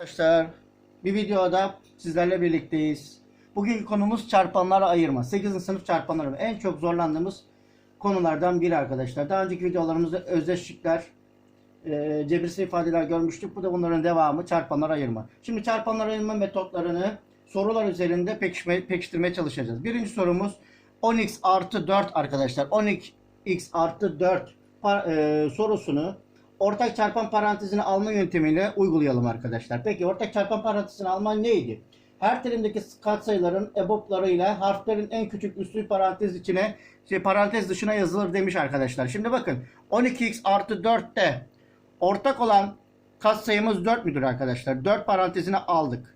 Arkadaşlar bir videoda sizlerle birlikteyiz. Bugünkü konumuz çarpanlara ayırma. 8. sınıf çarpanları en çok zorlandığımız konulardan biri arkadaşlar. Daha önceki videolarımızda özdeşlikler, e, cebirsel ifadeler görmüştük. Bu da bunların devamı çarpanlara ayırma. Şimdi çarpanlara ayırma metotlarını sorular üzerinde pekişme, pekiştirmeye çalışacağız. Birinci sorumuz 10x artı 4 arkadaşlar. 10x artı 4 par- e, sorusunu ortak çarpan parantezini alma yöntemiyle uygulayalım arkadaşlar. Peki ortak çarpan parantezini alma neydi? Her terimdeki katsayıların EBOB'larıyla harflerin en küçük üslü parantez içine şey, parantez dışına yazılır demiş arkadaşlar. Şimdi bakın 12x artı 4'te ortak olan katsayımız 4 müdür arkadaşlar? 4 parantezine aldık.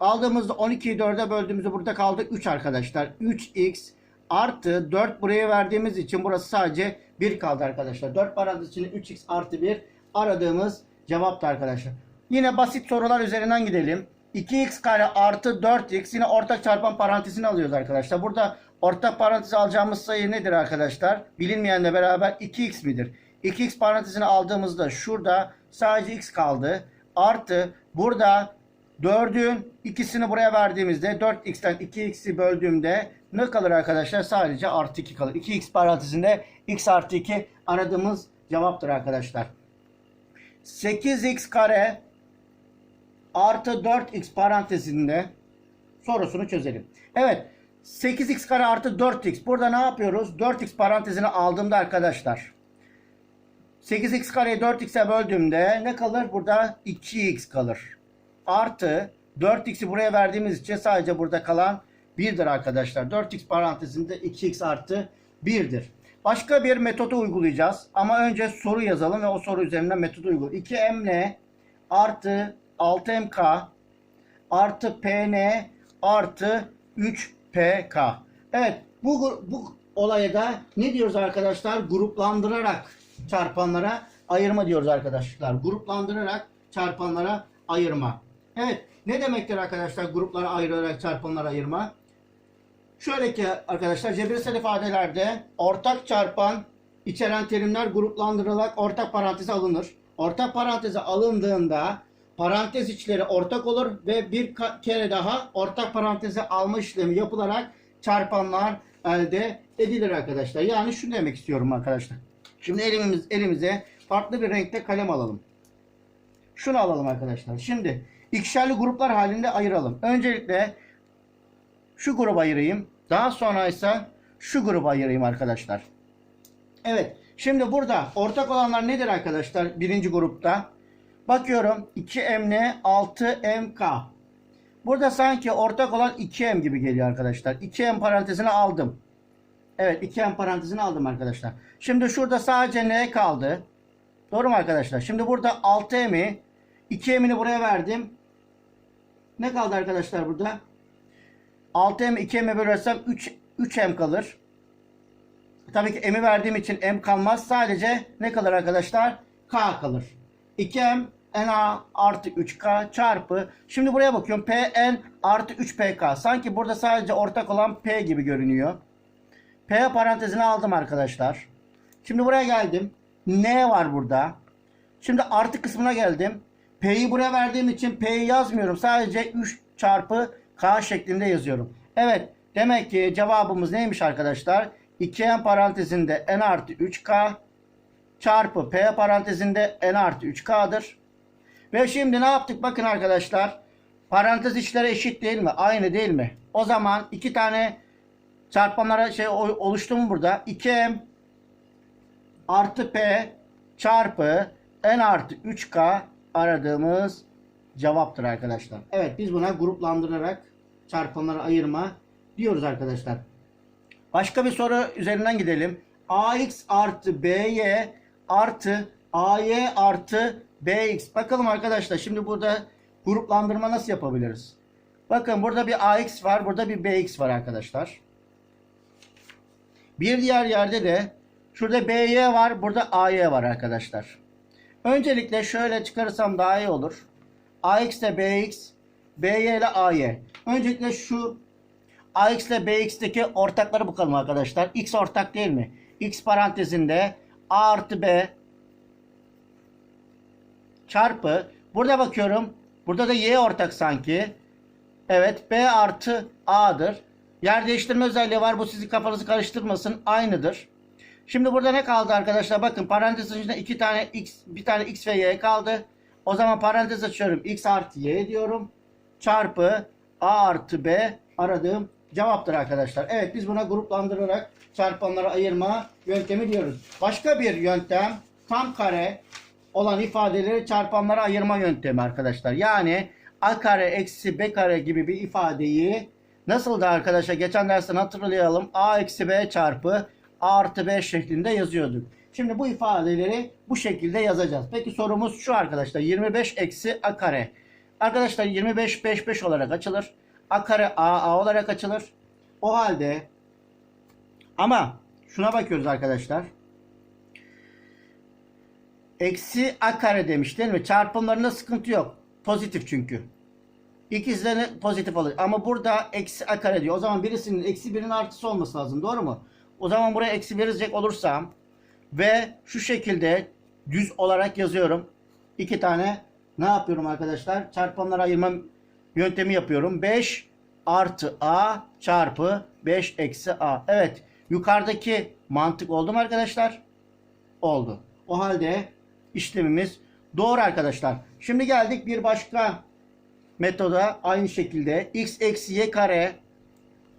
Aldığımızda 12'yi 4'e böldüğümüzde burada kaldı 3 arkadaşlar. 3x artı 4 buraya verdiğimiz için burası sadece 1 kaldı arkadaşlar. 4 parantez içinde 3x artı 1 aradığımız cevaptı arkadaşlar. Yine basit sorular üzerinden gidelim. 2x kare artı 4x yine ortak çarpan parantezini alıyoruz arkadaşlar. Burada ortak parantezi alacağımız sayı nedir arkadaşlar? Bilinmeyenle beraber 2x midir? 2x parantezini aldığımızda şurada sadece x kaldı. Artı burada 4'ün ikisini buraya verdiğimizde 4x'ten 2x'i böldüğümde ne kalır arkadaşlar? Sadece artı 2 kalır. 2x parantezinde x artı 2 aradığımız cevaptır arkadaşlar. 8x kare artı 4x parantezinde sorusunu çözelim. Evet 8x kare artı 4x. Burada ne yapıyoruz? 4x parantezini aldığımda arkadaşlar 8x kareyi 4x'e böldüğümde ne kalır? Burada 2x kalır. Artı 4x'i buraya verdiğimiz için sadece burada kalan 1'dir arkadaşlar. 4x parantezinde 2x artı 1'dir. Başka bir metodu uygulayacağız. Ama önce soru yazalım ve o soru üzerinden metodu uygulayalım. 2m artı 6mk artı pn artı 3pk. Evet bu, bu olaya da ne diyoruz arkadaşlar? Gruplandırarak çarpanlara ayırma diyoruz arkadaşlar. Gruplandırarak çarpanlara ayırma. Evet ne demektir arkadaşlar gruplara ayırarak çarpanlara ayırma? Şöyle ki arkadaşlar cebirsel ifadelerde ortak çarpan içeren terimler gruplandırılarak ortak paranteze alınır. Ortak paranteze alındığında parantez içleri ortak olur ve bir kere daha ortak paranteze alma işlemi yapılarak çarpanlar elde edilir arkadaşlar. Yani şunu demek istiyorum arkadaşlar. Şimdi elimiz elimize farklı bir renkte kalem alalım. Şunu alalım arkadaşlar. Şimdi ikişerli gruplar halinde ayıralım. Öncelikle şu gruba ayırayım. Daha sonra ise şu gruba ayırayım arkadaşlar. Evet. Şimdi burada ortak olanlar nedir arkadaşlar? Birinci grupta. Bakıyorum 2M 6MK. Burada sanki ortak olan 2M gibi geliyor arkadaşlar. 2M parantezine aldım. Evet 2M parantezine aldım arkadaşlar. Şimdi şurada sadece N kaldı. Doğru mu arkadaşlar? Şimdi burada 6M'i 2M'ini buraya verdim. Ne kaldı arkadaşlar burada? 6M 2M'e bölersem 3, 3M kalır. Tabii ki M'i verdiğim için M kalmaz. Sadece ne kalır arkadaşlar? K kalır. 2M NA artı 3K çarpı. Şimdi buraya bakıyorum. PN artı 3PK. Sanki burada sadece ortak olan P gibi görünüyor. P parantezine aldım arkadaşlar. Şimdi buraya geldim. N var burada. Şimdi artı kısmına geldim. P'yi buraya verdiğim için P'yi yazmıyorum. Sadece 3 çarpı K şeklinde yazıyorum. Evet. Demek ki cevabımız neymiş arkadaşlar? 2N parantezinde N artı 3K çarpı P parantezinde N artı 3K'dır. Ve şimdi ne yaptık? Bakın arkadaşlar. Parantez içleri eşit değil mi? Aynı değil mi? O zaman iki tane çarpanlara şey oluştu mu burada? 2M artı P çarpı N artı 3K aradığımız cevaptır arkadaşlar. Evet biz buna gruplandırarak çarpanlara ayırma diyoruz arkadaşlar. Başka bir soru üzerinden gidelim. AX artı BY artı AY artı BX. Bakalım arkadaşlar şimdi burada gruplandırma nasıl yapabiliriz? Bakın burada bir AX var, burada bir BX var arkadaşlar. Bir diğer yerde de şurada BY var, burada AY var arkadaşlar. Öncelikle şöyle çıkarırsam daha iyi olur. AX ile BX, BY ile AY. Öncelikle şu AX ile BX'teki ortakları bakalım arkadaşlar. X ortak değil mi? X parantezinde A artı B çarpı burada bakıyorum Burada da y ortak sanki. Evet b artı a'dır. Yer değiştirme özelliği var. Bu sizi kafanızı karıştırmasın. Aynıdır. Şimdi burada ne kaldı arkadaşlar? Bakın parantez içinde iki tane x, bir tane x ve y kaldı. O zaman parantez açıyorum. x artı y diyorum. Çarpı a artı b aradığım cevaptır arkadaşlar. Evet biz buna gruplandırarak çarpanları ayırma yöntemi diyoruz. Başka bir yöntem tam kare olan ifadeleri çarpanlara ayırma yöntemi arkadaşlar. Yani a kare eksi b kare gibi bir ifadeyi nasıl da arkadaşlar geçen dersten hatırlayalım. a eksi b çarpı artı b şeklinde yazıyorduk. Şimdi bu ifadeleri bu şekilde yazacağız. Peki sorumuz şu arkadaşlar. 25 eksi a kare. Arkadaşlar 25 5 5 olarak açılır. A kare a a olarak açılır. O halde ama şuna bakıyoruz arkadaşlar. Eksi a kare demiş değil mi? Çarpımlarında sıkıntı yok. Pozitif çünkü. İkizlerini pozitif alır. Ama burada eksi a kare diyor. O zaman birisinin eksi birinin artısı olması lazım. Doğru mu? O zaman buraya eksi verecek olursam ve şu şekilde düz olarak yazıyorum. İki tane ne yapıyorum arkadaşlar? Çarpanlara ayırma yöntemi yapıyorum. 5 artı a çarpı 5 eksi a. Evet. Yukarıdaki mantık oldu mu arkadaşlar? Oldu. O halde işlemimiz doğru arkadaşlar. Şimdi geldik bir başka metoda aynı şekilde x eksi y kare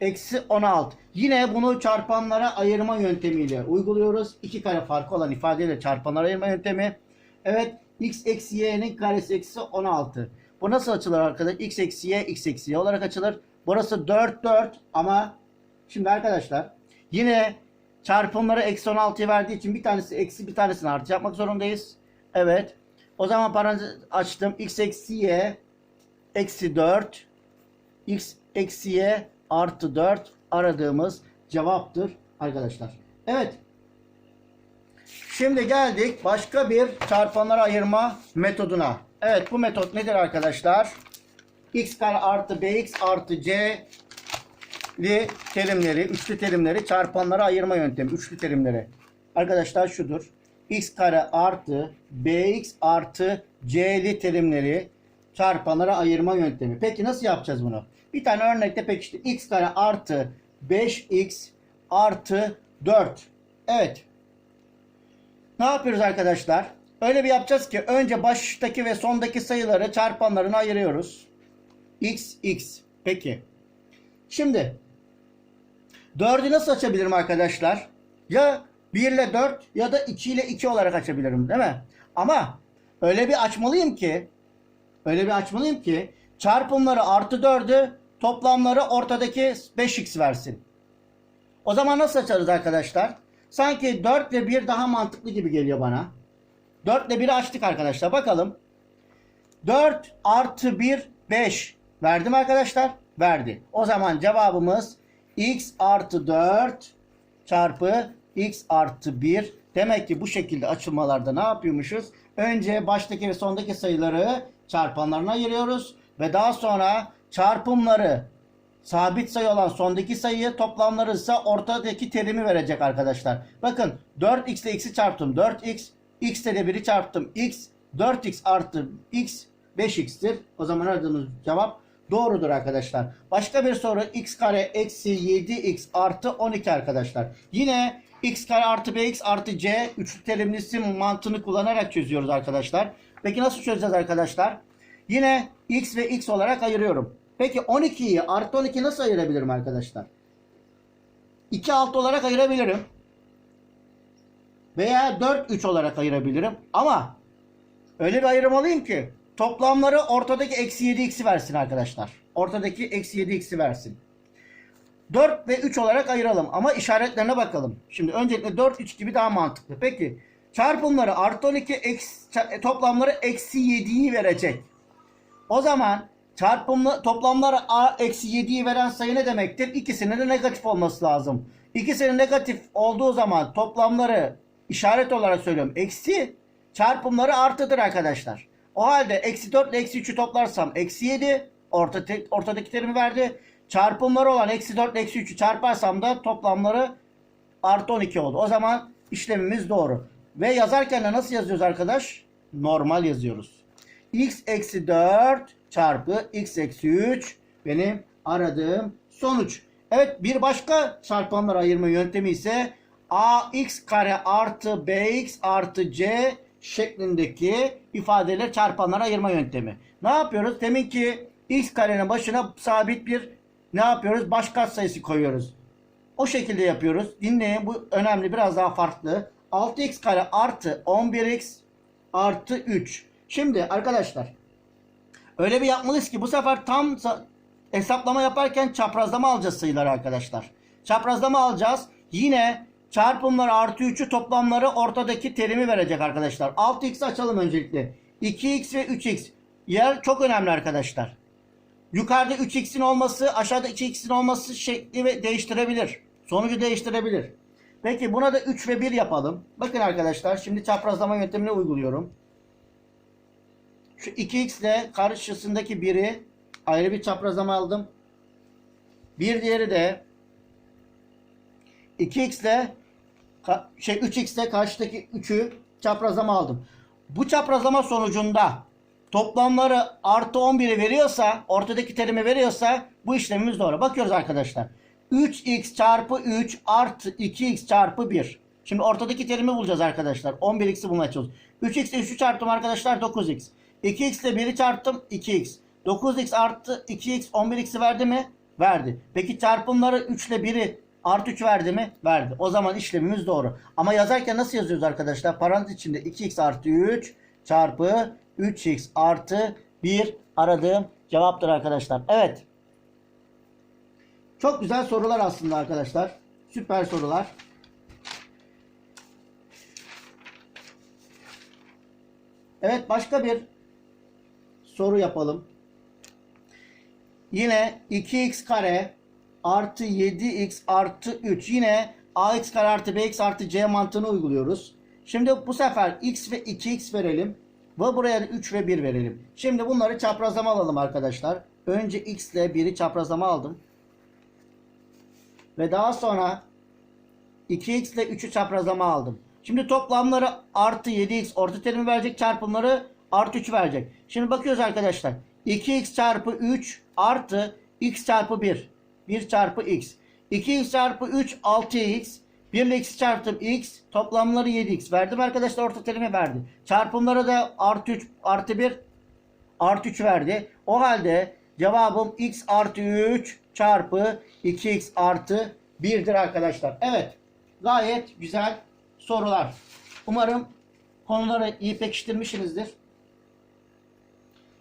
eksi 16. Yine bunu çarpanlara ayırma yöntemiyle uyguluyoruz. İki kare farkı olan ifadeyle çarpanlara ayırma yöntemi. Evet x eksi y'nin karesi eksi 16. Bu nasıl açılır arkadaşlar? x eksi y x eksi y olarak açılır. Burası 4 4 ama şimdi arkadaşlar yine çarpımları eksi 16'yı verdiği için bir tanesi eksi bir tanesini artı yapmak zorundayız. Evet. O zaman parantez açtım. x eksi y eksi 4 x eksi y artı 4 aradığımız cevaptır arkadaşlar. Evet. Şimdi geldik başka bir çarpanları ayırma metoduna. Evet bu metot nedir arkadaşlar? x kare artı bx artı c li terimleri, üçlü terimleri çarpanlara ayırma yöntemi. Üçlü terimleri. Arkadaşlar şudur. x kare artı bx artı c'li terimleri çarpanlara ayırma yöntemi. Peki nasıl yapacağız bunu? Bir tane örnekte pekişti. x kare artı 5x artı 4. Evet. Ne yapıyoruz arkadaşlar? Öyle bir yapacağız ki önce baştaki ve sondaki sayıları çarpanlarına ayırıyoruz. x, x. Peki. Şimdi 4'ü nasıl açabilirim arkadaşlar? Ya 1 ile 4 ya da 2 ile 2 olarak açabilirim değil mi? Ama öyle bir açmalıyım ki öyle bir açmalıyım ki çarpımları artı 4'ü toplamları ortadaki 5x versin. O zaman nasıl açarız arkadaşlar? Sanki 4 ile 1 daha mantıklı gibi geliyor bana. 4 ile 1'i açtık arkadaşlar. Bakalım. 4 artı 1 5. Verdi mi arkadaşlar? Verdi. O zaman cevabımız x artı 4 çarpı x artı 1. Demek ki bu şekilde açılmalarda ne yapıyormuşuz? Önce baştaki ve sondaki sayıları çarpanlarına ayırıyoruz. Ve daha sonra çarpımları sabit sayı olan sondaki sayıyı toplamları ise ortadaki terimi verecek arkadaşlar. Bakın 4x ile x'i çarptım 4x. x ile de 1'i çarptım x. 4x artı x 5x'tir. O zaman aradığımız cevap doğrudur arkadaşlar. Başka bir soru x kare eksi 7x artı 12 arkadaşlar. Yine x kare artı bx artı c üçlü terimlisi mantığını kullanarak çözüyoruz arkadaşlar. Peki nasıl çözeceğiz arkadaşlar? Yine x ve x olarak ayırıyorum. Peki 12'yi artı 12 nasıl ayırabilirim arkadaşlar? 2 6 olarak ayırabilirim. Veya 4 3 olarak ayırabilirim. Ama öyle bir ayırmalıyım ki toplamları ortadaki eksi 7 x'i versin arkadaşlar. Ortadaki eksi 7 x'i versin. 4 ve 3 olarak ayıralım ama işaretlerine bakalım. Şimdi öncelikle 4 3 gibi daha mantıklı. Peki çarpımları artı 12 eksi, toplamları eksi 7'yi verecek. O zaman çarpımlı toplamları a eksi 7'yi veren sayı ne demektir? İkisinin de negatif olması lazım. İkisinin negatif olduğu zaman toplamları işaret olarak söylüyorum. Eksi çarpımları artıdır arkadaşlar. O halde eksi 4 ile eksi 3'ü toplarsam eksi 7 orta ortadaki terimi verdi. Çarpımları olan eksi 4 ile eksi 3'ü çarparsam da toplamları artı 12 oldu. O zaman işlemimiz doğru. Ve yazarken de nasıl yazıyoruz arkadaş? Normal yazıyoruz. x eksi 4 çarpı x eksi 3 benim aradığım sonuç. Evet bir başka çarpanlar ayırma yöntemi ise ax kare artı bx artı c şeklindeki ifadeleri çarpanlara ayırma yöntemi. Ne yapıyoruz? Demin ki x karenin başına sabit bir ne yapıyoruz? Baş katsayısı koyuyoruz. O şekilde yapıyoruz. Dinleyin bu önemli biraz daha farklı. 6x kare artı 11x artı 3. Şimdi arkadaşlar öyle bir yapmalıyız ki bu sefer tam sa- hesaplama yaparken çaprazlama alacağız sayıları arkadaşlar. Çaprazlama alacağız. Yine çarpımları artı 3'ü toplamları ortadaki terimi verecek arkadaşlar. 6x açalım öncelikle. 2x ve 3x. Yer çok önemli arkadaşlar. Yukarıda 3x'in olması, aşağıda 2x'in olması şekli ve değiştirebilir. Sonucu değiştirebilir. Peki buna da 3 ve 1 yapalım. Bakın arkadaşlar şimdi çaprazlama yöntemini uyguluyorum. Şu 2x ile karşısındaki 1'i ayrı bir çaprazlama aldım. Bir diğeri de 2x ile şey 3x ile karşıdaki 3'ü çaprazlama aldım. Bu çaprazlama sonucunda toplamları artı 11'i veriyorsa, ortadaki terimi veriyorsa bu işlemimiz doğru. Bakıyoruz arkadaşlar. 3x çarpı 3 artı 2x çarpı 1. Şimdi ortadaki terimi bulacağız arkadaşlar. 11x'i bulmaya çalışıyoruz. 3x ile 3'ü çarptım arkadaşlar 9x. 2x ile 1'i çarptım 2x. 9x artı 2x 11x'i verdi mi? Verdi. Peki çarpımları 3 ile 1'i artı 3 verdi mi? Verdi. O zaman işlemimiz doğru. Ama yazarken nasıl yazıyoruz arkadaşlar? Parantez içinde 2x artı 3 çarpı 3x artı 1 aradığım cevaptır arkadaşlar. Evet. Çok güzel sorular aslında arkadaşlar. Süper sorular. Evet başka bir soru yapalım. Yine 2x kare artı 7x artı 3. Yine ax kare artı bx artı c mantığını uyguluyoruz. Şimdi bu sefer x ve 2x verelim. Ve buraya da 3 ve 1 verelim. Şimdi bunları çaprazlama alalım arkadaşlar. Önce x ile 1'i çaprazlama aldım. Ve daha sonra 2x ile 3'ü çaprazlama aldım. Şimdi toplamları artı 7x orta terimi verecek. Çarpımları artı 3 verecek. Şimdi bakıyoruz arkadaşlar. 2x çarpı 3 artı x çarpı 1. 1 çarpı x. 2x çarpı 3 6x. 1 ile x çarptım x. Toplamları 7x. Verdim arkadaşlar orta terimi verdi. Çarpımları da artı 3 artı 1 artı 3 verdi. O halde cevabım x artı 3 çarpı 2x artı 1'dir arkadaşlar. Evet. Gayet güzel sorular. Umarım konuları iyi pekiştirmişsinizdir.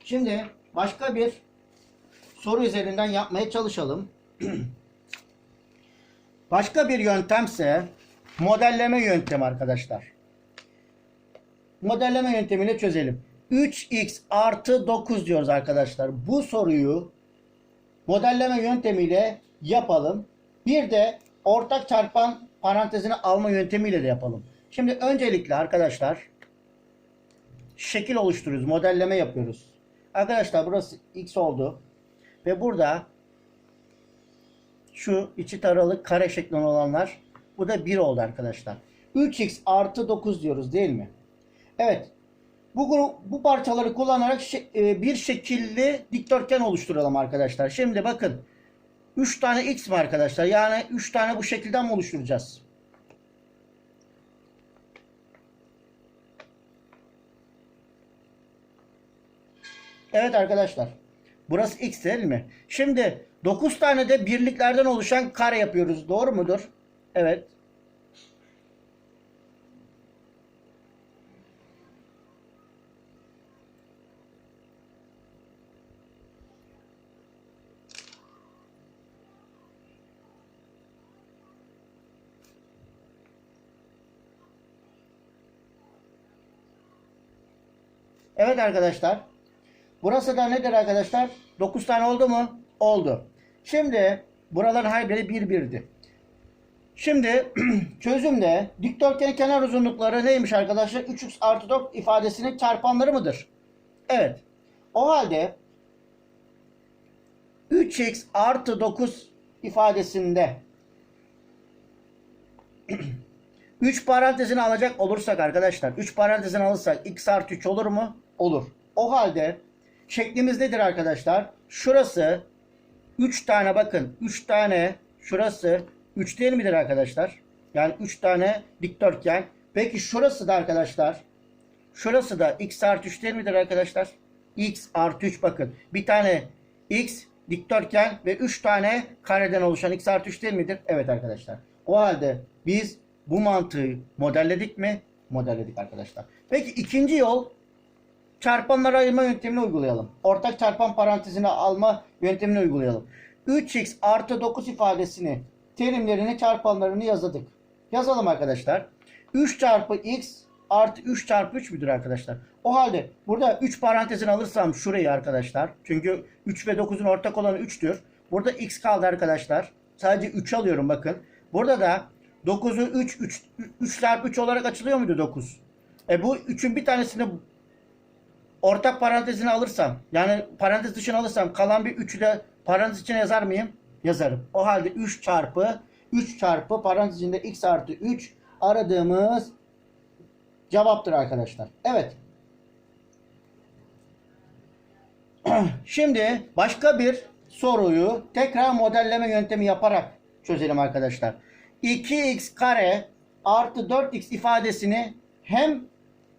Şimdi başka bir soru üzerinden yapmaya çalışalım. başka bir yöntemse modelleme yöntemi arkadaşlar. Modelleme yöntemiyle çözelim. 3x artı 9 diyoruz arkadaşlar. Bu soruyu modelleme yöntemiyle yapalım. Bir de ortak çarpan parantezine alma yöntemiyle de yapalım. Şimdi öncelikle arkadaşlar şekil oluşturuyoruz. Modelleme yapıyoruz. Arkadaşlar burası x oldu. Ve burada şu içi taralı kare şeklinde olanlar bu da 1 oldu arkadaşlar. 3x artı 9 diyoruz değil mi? Evet. Bu grup, bu parçaları kullanarak e, bir şekilli dikdörtgen oluşturalım arkadaşlar. Şimdi bakın. 3 tane x mi arkadaşlar? Yani 3 tane bu şekilden mi oluşturacağız? Evet arkadaşlar. Burası x değil mi? Şimdi 9 tane de birliklerden oluşan kare yapıyoruz. Doğru mudur? Evet. Evet arkadaşlar. Burası da nedir arkadaşlar? 9 tane oldu mu? Oldu. Şimdi buraların her biri bir birdi. Şimdi çözümde dikdörtgenin kenar uzunlukları neymiş arkadaşlar? 3x artı 4 ifadesinin çarpanları mıdır? Evet. O halde 3x artı 9 ifadesinde 3 parantezini alacak olursak arkadaşlar 3 parantezini alırsak x artı 3 olur mu? Olur. O halde şeklimiz nedir arkadaşlar? Şurası 3 tane bakın 3 tane şurası 3 değil midir arkadaşlar? Yani 3 tane dikdörtgen. Peki şurası da arkadaşlar şurası da x artı 3 değil midir arkadaşlar? x artı 3 bakın. Bir tane x dikdörtgen ve 3 tane kareden oluşan x artı 3 değil midir? Evet arkadaşlar. O halde biz bu mantığı modelledik mi? Modelledik arkadaşlar. Peki ikinci yol çarpanlara ayırma yöntemini uygulayalım. Ortak çarpan parantezine alma yöntemini uygulayalım. 3x artı 9 ifadesini terimlerini çarpanlarını yazdık. Yazalım arkadaşlar. 3 çarpı x artı 3 çarpı 3 müdür arkadaşlar? O halde burada 3 parantezini alırsam şurayı arkadaşlar. Çünkü 3 ve 9'un ortak olanı 3'tür. Burada x kaldı arkadaşlar. Sadece 3 alıyorum bakın. Burada da 9'u 3, 3, 3 çarpı 3 olarak açılıyor muydu 9? E bu 3'ün bir tanesini ortak parantezine alırsam yani parantez dışına alırsam kalan bir 3'ü de parantez içine yazar mıyım? Yazarım. O halde 3 çarpı 3 çarpı parantez içinde x artı 3 aradığımız cevaptır arkadaşlar. Evet. Şimdi başka bir soruyu tekrar modelleme yöntemi yaparak çözelim arkadaşlar. 2x kare artı 4x ifadesini hem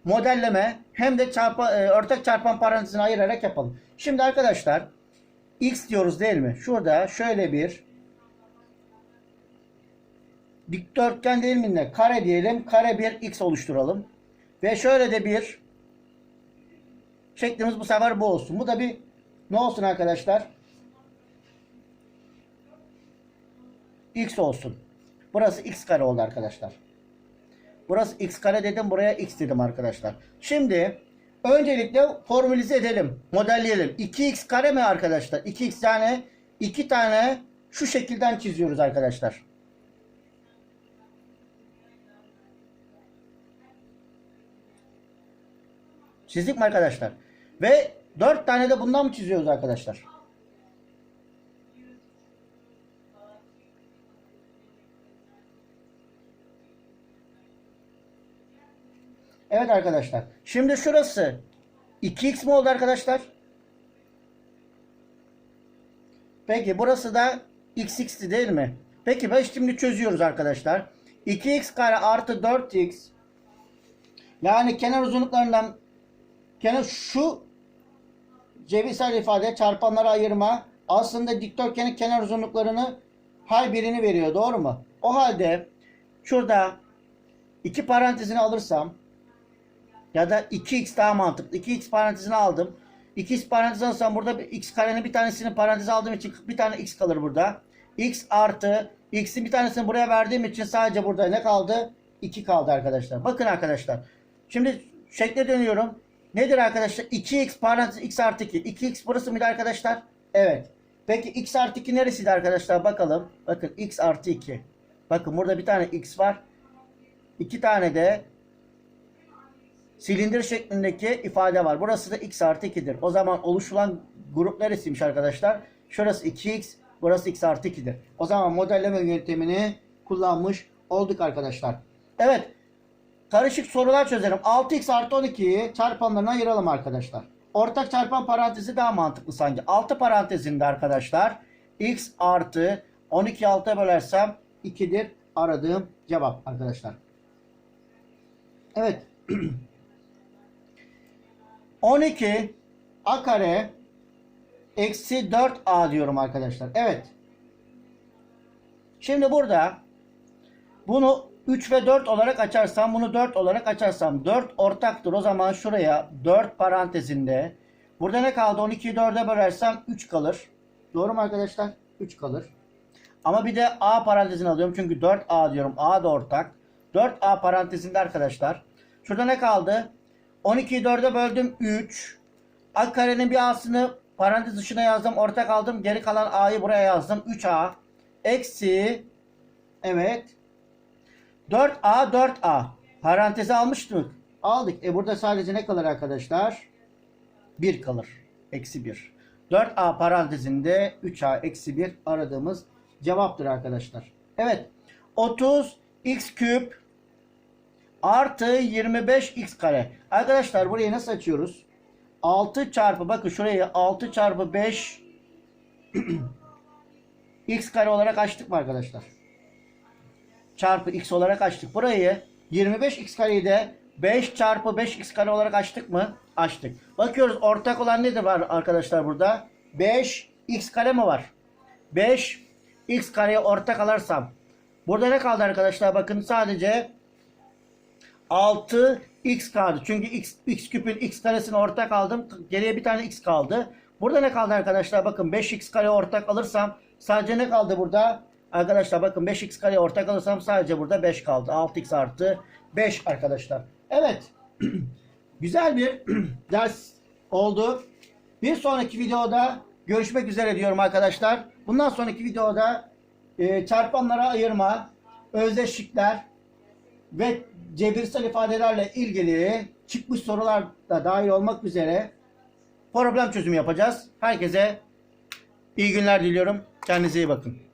modelleme hem de çarpa, e, ortak çarpan parantezine ayırarak yapalım. Şimdi arkadaşlar x diyoruz değil mi? Şurada şöyle bir dikdörtgen değil mi? Kare diyelim. Kare bir x oluşturalım. Ve şöyle de bir şeklimiz bu sefer bu olsun. Bu da bir ne olsun arkadaşlar? x olsun. Burası x kare oldu arkadaşlar. Burası x kare dedim. Buraya x dedim arkadaşlar. Şimdi öncelikle formülize edelim. Modelleyelim. 2x kare mi arkadaşlar? 2x tane 2 tane şu şekilden çiziyoruz arkadaşlar. Çizdik mi arkadaşlar? Ve 4 tane de bundan mı çiziyoruz arkadaşlar? Evet arkadaşlar. Şimdi şurası 2x mi oldu arkadaşlar? Peki burası da xx'ti değil mi? Peki ben şimdi çözüyoruz arkadaşlar. 2x kare artı 4x yani kenar uzunluklarından kenar şu cebirsel ifade çarpanlara ayırma aslında dikdörtgenin kenar uzunluklarını her birini veriyor. Doğru mu? O halde şurada iki parantezini alırsam ya da 2x daha mantıklı. 2x parantezini aldım. 2x parantezini alırsam burada bir x karenin bir tanesini paranteze aldığım için bir tane x kalır burada. x artı x'in bir tanesini buraya verdiğim için sadece burada ne kaldı? 2 kaldı arkadaşlar. Bakın arkadaşlar. Şimdi şekle dönüyorum. Nedir arkadaşlar? 2x parantez x artı 2. 2x burası mıydı arkadaşlar? Evet. Peki x artı 2 neresiydi arkadaşlar? Bakalım. Bakın x artı 2. Bakın burada bir tane x var. İki tane de silindir şeklindeki ifade var. Burası da x artı 2'dir. O zaman oluşulan grup neresiymiş arkadaşlar? Şurası 2x, burası x artı 2'dir. O zaman modelleme yöntemini kullanmış olduk arkadaşlar. Evet. Karışık sorular çözelim. 6x artı 12'yi çarpanlarına ayıralım arkadaşlar. Ortak çarpan parantezi daha mantıklı sanki. 6 parantezinde arkadaşlar x artı 12 6'ya bölersem 2'dir aradığım cevap arkadaşlar. Evet. 12 a kare eksi 4a diyorum arkadaşlar. Evet. Şimdi burada bunu 3 ve 4 olarak açarsam bunu 4 olarak açarsam 4 ortaktır. O zaman şuraya 4 parantezinde burada ne kaldı? 12'yi 4'e bölersem 3 kalır. Doğru mu arkadaşlar? 3 kalır. Ama bir de a parantezini alıyorum. Çünkü 4a diyorum. a da ortak. 4a parantezinde arkadaşlar. Şurada ne kaldı? 12'yi 4'e böldüm 3. A karenin bir a'sını parantez dışına yazdım. Ortak aldım. Geri kalan a'yı buraya yazdım. 3a. Eksi. Evet. 4a 4a. Paranteze almıştık. Aldık. E burada sadece ne kalır arkadaşlar? 1 kalır. Eksi 1. 4a parantezinde 3a eksi 1 aradığımız cevaptır arkadaşlar. Evet. 30 x küp artı 25 x kare. Arkadaşlar burayı nasıl açıyoruz? 6 çarpı bakın şurayı 6 çarpı 5 x kare olarak açtık mı arkadaşlar? Çarpı x olarak açtık. Burayı 25 x kareyi de 5 çarpı 5 x kare olarak açtık mı? Açtık. Bakıyoruz ortak olan nedir var arkadaşlar burada? 5 x kare mi var? 5 x kareyi ortak alırsam burada ne kaldı arkadaşlar? Bakın sadece 6 x kaldı. Çünkü x, x küpün x karesini ortak aldım. Geriye bir tane x kaldı. Burada ne kaldı arkadaşlar? Bakın 5x kare ortak alırsam sadece ne kaldı burada? Arkadaşlar bakın 5x kare ortak alırsam sadece burada 5 kaldı. 6x artı 5 arkadaşlar. Evet. Güzel bir ders oldu. Bir sonraki videoda görüşmek üzere diyorum arkadaşlar. Bundan sonraki videoda e, çarpanlara ayırma, özdeşlikler, ve cebirsel ifadelerle ilgili çıkmış sorular da dahil olmak üzere problem çözümü yapacağız. Herkese iyi günler diliyorum. Kendinize iyi bakın.